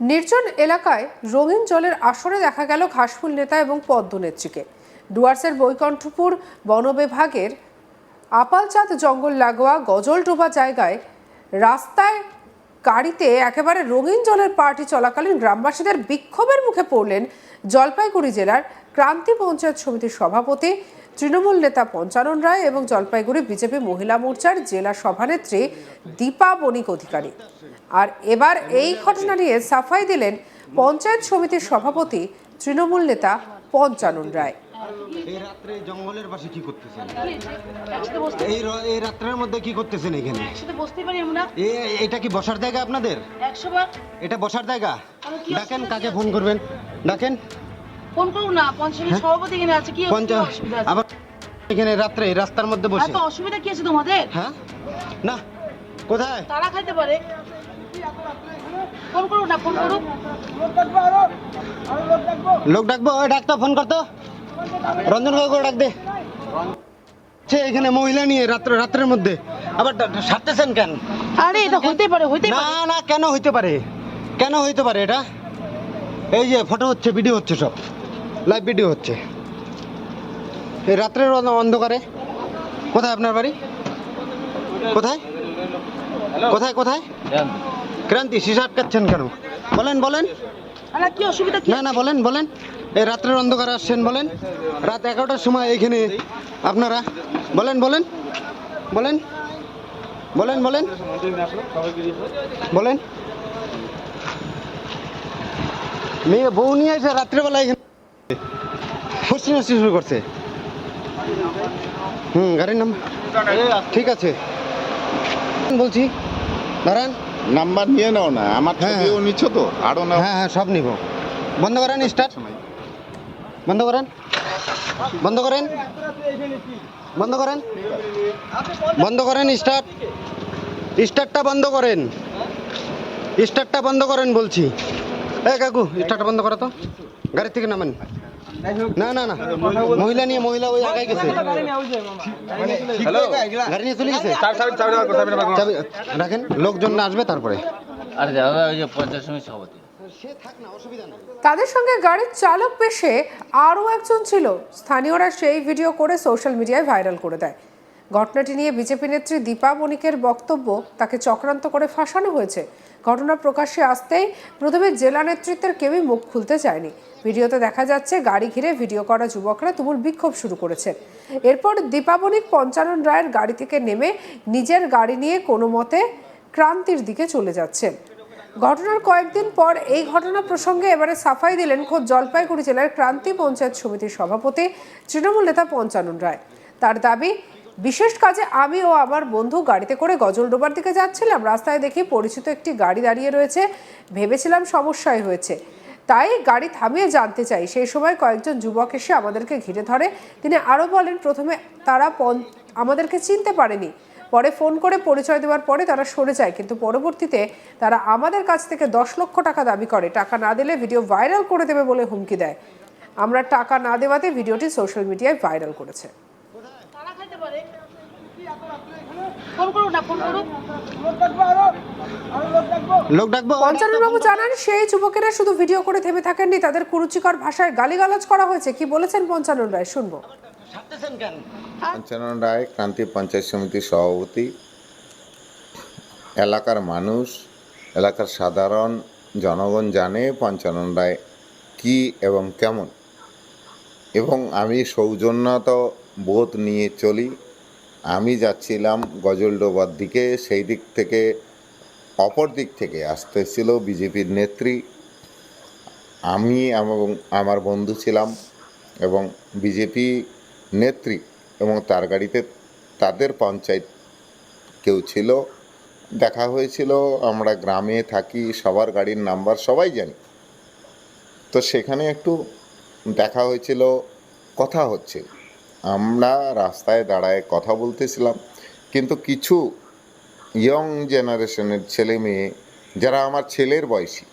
নির্জন এলাকায় রঙিন জলের আসরে দেখা গেল ঘাসফুল নেতা এবং পদ্মনেত্রীকে। ডুয়ার্সের বৈকণ্ঠপুর বন বিভাগের আপালচাঁদ জঙ্গল লাগোয়া গজলডোবা জায়গায় রাস্তায় গাড়িতে একেবারে রঙিন জলের পার্টি চলাকালীন গ্রামবাসীদের বিক্ষোভের মুখে পড়লেন জলপাইগুড়ি জেলার ক্রান্তি পঞ্চায়েত সমিতির সভাপতি তৃণমূল নেতা পঞ্চানন রায় এবং জলপাইগুড়ি বিজেপি মহিলা মোর্চার জেলা সভানেত্রী দীপা বণিক অধিকারী। আর এবার এই ঘটনা নিয়ে সাফাই দিলেন পঞ্চায়েত সমিতির সভাপতি তৃণমূল নেতা পঞ্চানন রায়। এই রাত্রে জঙ্গলের পাশে কি করতেছেন? এই এই রাত্রের মধ্যে কি করতেছেন এখানে? একসাথে বসতে পারি আমরা। এ- এটা কি বসার জায়গা আপনাদের? এটা বসার জায়গা? ডাকেন কাকে ফোন করবেন? ডাকেন। ফোন করুন না পঞ্চায়েত সভাপতি এখানে আছে কি আবার এখানে রাত্রে রাস্তার মধ্যে বসে। এত অসুবিধা কি আছে তোমাদের? হ্যাঁ? না কোথায়? তারা খাইতে পারে। ফোন লোক ডাকবো ওই ডাকতো ফোন করতো। রঞ্জন কাকু ডাক দে। সে এখানে মহিলা নিয়ে রাত্রে রাত্রের মধ্যে। আবার সারতেছেন কেন? আরে এটা হইতে পারে হইতে না না কেন হইতে পারে? কেন হইতে পারে এটা? এই যে ফটো হচ্ছে ভিডিও হচ্ছে সব। লাইভ ভিডিও হচ্ছে। এই রাত্রের অন্ধকারে। কোথায় আপনার বাড়ি? কোথায়? কোথায় কোথায়? ক্রান্তি সিসা আটকাচ্ছেন কেন? বলেন বলেন। কি অসুবিধা না না বলেন বলেন। এই রাত্রের অন্ধকারে আসছেন বলেন। রাত এগারোটার সময় এইখানে আপনারা বলেন বলেন। বলেন বলেন বলেন। বলেন। মেয়ে বউ নিয়ে এসে রাত্রেবেলা এখানে ফুসি নাচি শুরু করছে। হুম গাড়ির নাম ঠিক আছে। বলছি দাঁড়ান। নাম্বার নিয়ে নাও না আমার হ্যাঁ, ছবিও হ্যাঁ। নিচ্ছ তো আরও না হ্যাঁ হ্যাঁ সব নিব। বন্ধ করেন স্টার্ট বন্ধ করেন। বন্ধ করেন। বন্ধ করেন। বন্ধ করেন স্টার্ট স্টার্টটা বন্ধ করেন। স্টার্টটা বন্ধ করেন বলছি। এ কাকু স্টার্টটা বন্ধ করো তো। গাড়ি থেকে নামেন। না না না। মহিলা নিয়ে মহিলা ওই আগে গেছে। হ্যালো? গাড়ি নিয়ে চলে গেছে? চাবি- রাখেন। লোকজন না আসবে তারপরে। আরে দাদা ওই যে পঞ্চায়েত সমিতি সভাপতি। সে থাক না অসুবিধা নেই। তাদের সঙ্গে গাড়ির চালক পেশে আরও একজন ছিল। স্থানীয়রা সেই ভিডিও করে সোশ্যাল মিডিয়ায় ভাইরাল করে দেয়। ঘটনাটি নিয়ে বিজেপি নেত্রী দীপা বণিকের বক্তব্য তাকে চক্রান্ত করে ফাঁসানো হয়েছে। ঘটনা প্রকাশ্যে আসতেই প্রথমে জেলা নেতৃত্বের কেউই মুখ খুলতে চায়নি। ভিডিওতে দেখা যাচ্ছে, গাড়ি ঘিরে ভিডিও করা যুবকরা তুমুল বিক্ষোভ শুরু করেছেন এরপর দীপা বণিক পঞ্চানন রায়ের গাড়ি থেকে নেমে নিজের গাড়ি নিয়ে কোনো মতে ক্রান্তির দিকে চলে যাচ্ছেন ঘটনার কয়েকদিন পর এই ঘটনা প্রসঙ্গে এবারে সাফাই দিলেন খোদ জলপাইগুড়ি জেলার ক্রান্তি পঞ্চায়েত সমিতির সভাপতি তৃণমূল নেতা পঞ্চানন রায়। তার দাবি বিশেষ কাজে আমি ও আমার বন্ধু গাড়িতে করে গজলডোবার দিকে যাচ্ছিলাম। রাস্তায় দেখি পরিচিত একটি গাড়ি দাঁড়িয়ে রয়েছে। ভেবেছিলাম সমস্যায় হয়েছে। তাই গাড়ি থামিয়ে জানতে চাই। সেই সময় কয়েকজন যুবক এসে আমাদেরকে ঘিরে ধরে। তিনি আরও বলেন, প্রথমে তারা পন- আমাদেরকে চিনতে পারেনি। পরে ফোন করে পরিচয় দেওয়ার পরে তারা সরে যায়। কিন্তু পরবর্তীতে তারা আমাদের কাছ থেকে দশ লক্ষ টাকা দাবি করে। টাকা না দিলে ভিডিও ভাইরাল করে দেবে বলে হুমকি দেয়। আমরা টাকা না দেওয়াতে ভিডিওটি সোশ্যাল মিডিয়ায় ভাইরাল করেছে তারা খাইতে পারে ফোন করুন না ফোন করুন লোক ডাকবো পঞ্চাননবাবু জানান সেই যুবকেরা শুধু ভিডিও করে থেমে থাকেননি তাদের কুরুচিকর ভাষায় গালিগালাজ করা হয়েছে। কি বলেছেন পঞ্চানন রায়? শুনব। পঞ্চানন রায় ক্রান্তি পঞ্চায়েত সমিতির সভাপতি। এলাকার মানুষ এলাকার সাধারণ জনগণ জানে পঞ্চানন রায় কি এবং কেমন। এবং আমি সৌজন্যত বোধ নিয়ে চলি। আমি যাচ্ছিলাম গজলডোবার দিকে, সেই দিক থেকে অপর দিক থেকে আসতেছিল বিজেপির নেত্রী। আমি এবং আমার বন্ধু ছিলাম এবং বিজেপি নেত্রী এবং তার গাড়িতে তাদের পঞ্চায়েত কেউ ছিল। দেখা হয়েছিল, আমরা গ্রামে থাকি, সবার গাড়ির নাম্বার সবাই জানি। তো সেখানে একটু দেখা হয়েছিল, কথা হচ্ছে। আমরা রাস্তায় দাঁড়ায় কথা বলতেছিলাম, কিন্তু কিছু ইয়ং জেনারেশনের ছেলে মেয়ে, যারা আমার ছেলের বয়সী,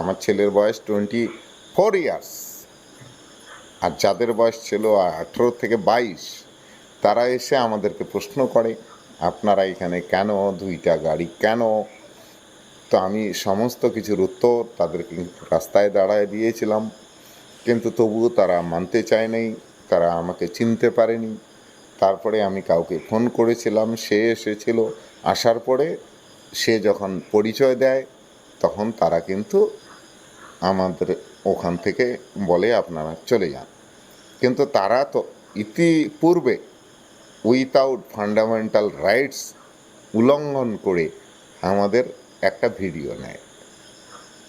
আমার ছেলের বয়স টোয়েন্টি ফোর ইয়ার্স আর যাদের বয়স ছিল আঠেরো থেকে বাইশ, তারা এসে আমাদেরকে প্রশ্ন করে, আপনারা এখানে কেন? দুইটা গাড়ি কেন? তো আমি সমস্ত কিছুর উত্তর তাদেরকে রাস্তায় দাঁড়ায় দিয়েছিলাম, কিন্তু তবুও তারা মানতে চায়নি তারা আমাকে চিনতে পারেনি। তারপরে আমি কাউকে ফোন করেছিলাম, সে এসেছিল। আসার পরে সে যখন পরিচয় দেয়, তখন তারা কিন্তু আমাদের ওখান থেকে বলে, আপনারা চলে যান। কিন্তু তারা তো ইতিপূর্বে উইথাউট ফান্ডামেন্টাল রাইটস উল্লঙ্ঘন করে আমাদের একটা ভিডিও নেয়।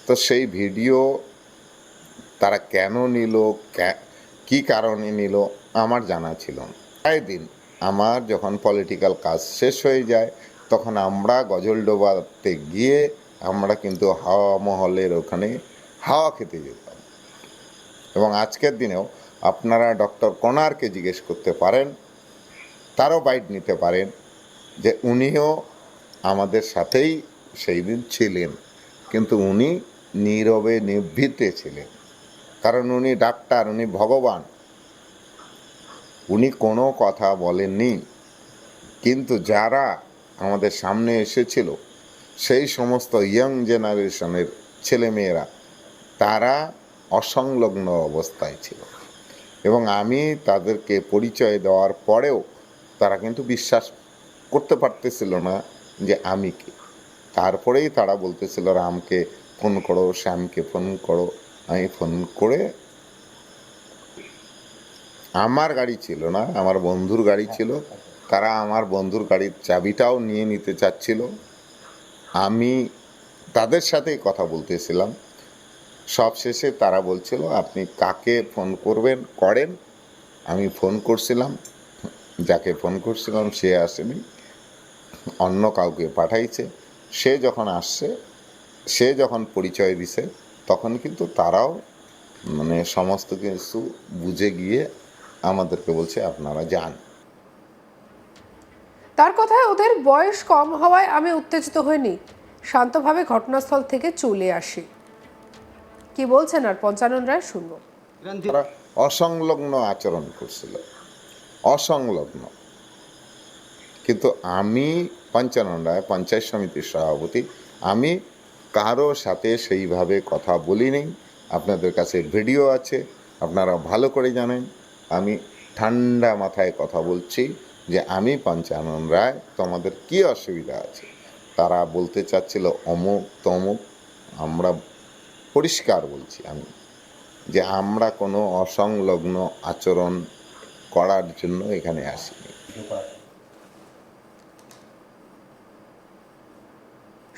তো সেই ভিডিও তারা কেন নিল কে- কারণে নিল আমার জানা ছিল না। দিন আমার যখন পলিটিক্যাল কাজ শেষ হয়ে যায়, তখন আমরা গজলডোবাতে গিয়ে আমরা কিন্তু হাওয়া মহলের ওখানে হাওয়া খেতে যেতাম। এবং আজকের দিনেও আপনারা ডক্টর কনারকে জিজ্ঞেস করতে পারেন, তারও বাইট নিতে পারেন যে উনিও আমাদের সাথেই সেই দিন ছিলেন। কিন্তু উনি নীরবে নিভৃতে ছিলেন। কারণ উনি ডাক্তার, উনি ভগবান। উনি কোনো কথা বলেননি। কিন্তু যারা আমাদের সামনে এসেছিল, সেই সমস্ত ইয়াং জেনারেশনের ছেলেমেয়েরা, তারা অসংলগ্ন অবস্থায় ছিল। এবং আমি তাদেরকে পরিচয় দেওয়ার পরেও তারা কিন্তু বিশ্বাস করতে পারতেছিল না যে আমি কে। তারপরেই তারা বলতেছিল, রামকে ফোন করো, শ্যামকে ফোন করো। আমি ফোন করে আমার গাড়ি ছিল না, আমার বন্ধুর গাড়ি ছিল। তারা আমার বন্ধুর গাড়ির চাবিটাও নিয়ে নিতে চাচ্ছিল। আমি তাদের সাথেই কথা বলতেছিলাম। সব শেষে তারা বলছিল, আপনি কাকে ফোন করবেন, করেন? আমি ফোন করছিলাম। যাকে ফোন করছিলাম, সে আসেনি। অন্য কাউকে পাঠাইছে। সে যখন আসছে, সে যখন পরিচয় দিছে তখন কিন্তু তারাও মানে সমস্ত কিছু বুঝে গিয়ে আমাদেরকে বলছে আপনারা যান। তার কথায় ওদের বয়স কম হওয়ায় আমি উত্তেজিত হইনি। শান্তভাবে ঘটনাস্থল থেকে চলে আসি। কি বলছেন আর পঞ্চানন রায় শুনব। তারা অসংলগ্ন আচরণ করছিল। অসংলগ্ন। কিন্তু আমি পঞ্চানন রায় পঞ্চায়েত সমিতির সভাপতি আমি কারও সাথে সেইভাবে কথা বলিনি আপনাদের কাছে ভিডিও আছে, আপনারা ভালো করে জানেন। আমি ঠান্ডা মাথায় কথা বলছি যে আমি পঞ্চানন রায় তোমাদের কি অসুবিধা আছে? তারা বলতে চাচ্ছিল অমুক তমুক, আমরা পরিষ্কার বলছি আমি যে আমরা কোনো অসংলগ্ন আচরণ করার জন্য এখানে আসিনি।